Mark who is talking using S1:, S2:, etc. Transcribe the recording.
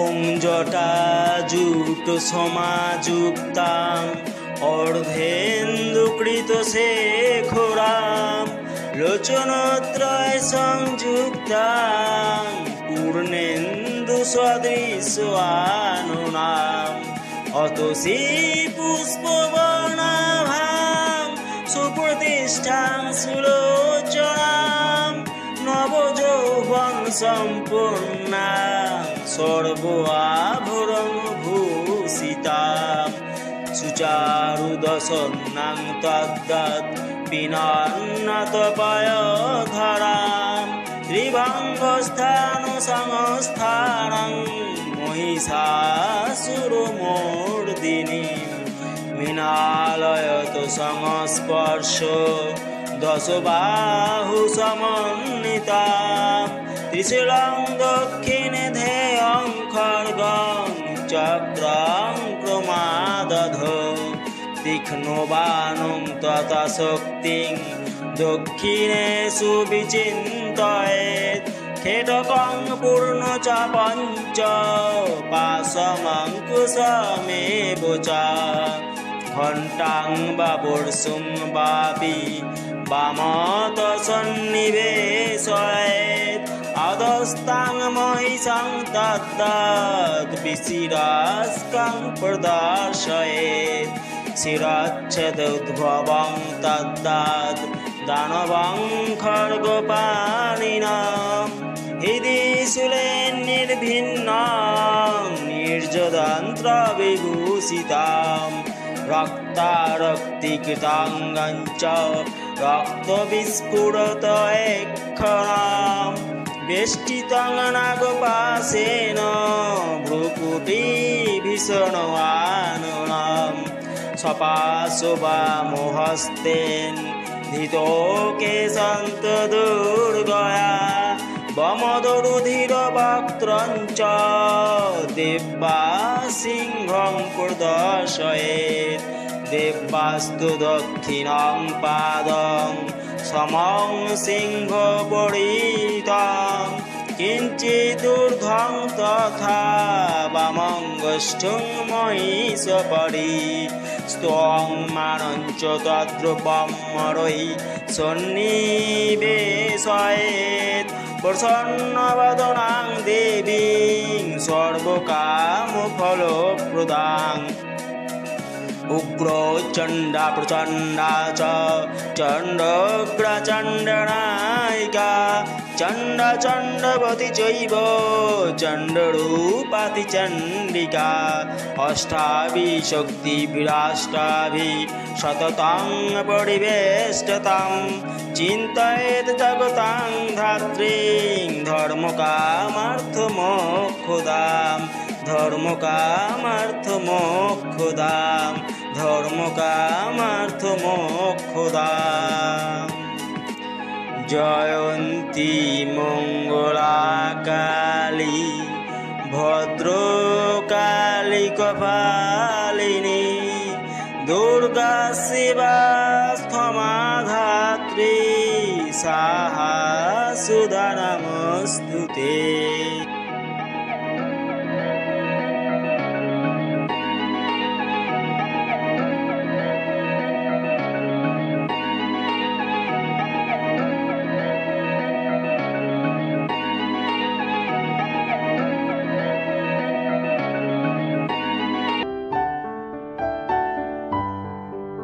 S1: ওং জটা জুট সমাযুক্তাং অর্ধেন্দুকৃত শেখরাম, লোচনত্রয় সংযুক্তাং পূর্ণেন্দু সদৃশানুনাম অতসী পুষ্পবর্ণাভাং সুপ্রতিষ্ঠাং সুলোচনাম, নবযৌবন সম্পূর্ণা সর্বাভরণ ভূষিতাম সুচারুদশন্নাং তদ্দৎ পিনান্নতপয়ধরাম ত্রিভঙ্গস্থান সংস্থানং মহিষাসুরমূর্দিনী মৃণালয়ত সংস্পর্শ দশবাহু সমন্বিতা। ত্রিশূলং দক্ষিণে ধেয়ং খড়গং চক্রং ক্রমাদধ তীক্ষ্ণবাণং তথা শক্তিং দক্ষিণে সুবিচিন্তয়েৎ খেটকং পূর্ণ চ পঞ্চ পাশমঙ্কুশমেব চ ঘণ্টাং বা বর্ষুং বাপি বামত সন্নিবেশয়েৎ অধস্তাং মহিষাং তদ্দৎ বিশিরাস্কাং প্রদর্শয়েৎ শিরাচ্ছেদুদ্ভবং তদ্দৎ দানবং খর্গপাণিনাম হৃদি শূলে নির্ভিন্ন নির্যদন্ত্র বিভূষিতাম রক্তারক্তিকৃতাঙ্গঞ্চ রক্তবিস্ফুরত বেষ্টিতং নাগপাশেন ভ্রুকুটি ভীষণ আননাম। সপাশোবামহস্তেন ধৃতোকে সন্ত দুর্গয়া বমদরুধির বক্ত্রঞ্চ দেব্যা সিংহং প্রদর্শয়েৎ দেব্যাস্তু দক্ষিণং পাদং সমং সিংহ পরিতং কিঞ্চিদূর্ধ্বং তথা বামঙ্গষ্ঠুং মহিষপরি স্তং মানঞ্চ তদ্রূপম মরৈ সন্নিবেশয়েৎ প্রসন্নবদনাং দেবীং সর্বকামফলপ্রদাং উগ্র চণ্ডা প্রচণ্ডা চ চণ্ডগ্রচণ্ডনায়িকা চণ্ড চণ্ডবতী চৈব চণ্ডরূপাতি চণ্ডিকা, অষ্টাভি শক্তি বিরাষ্টাভি, সততাং পরিবেষ্টতাম, চিন্তয়েত জগতাং ধাত্রীং, ধর্মকামার্থমোক্ষদাম ধর্মকামার্থমোক্ষদাম ধর্মকামার্থমোক্ষদাম। জয়ন্তী মঙ্গলাকালী ভদ্রকালী কপালিনী দুর্গা শিবা স্থমাধাত্রী সাহা সুধা নমস্তুতে।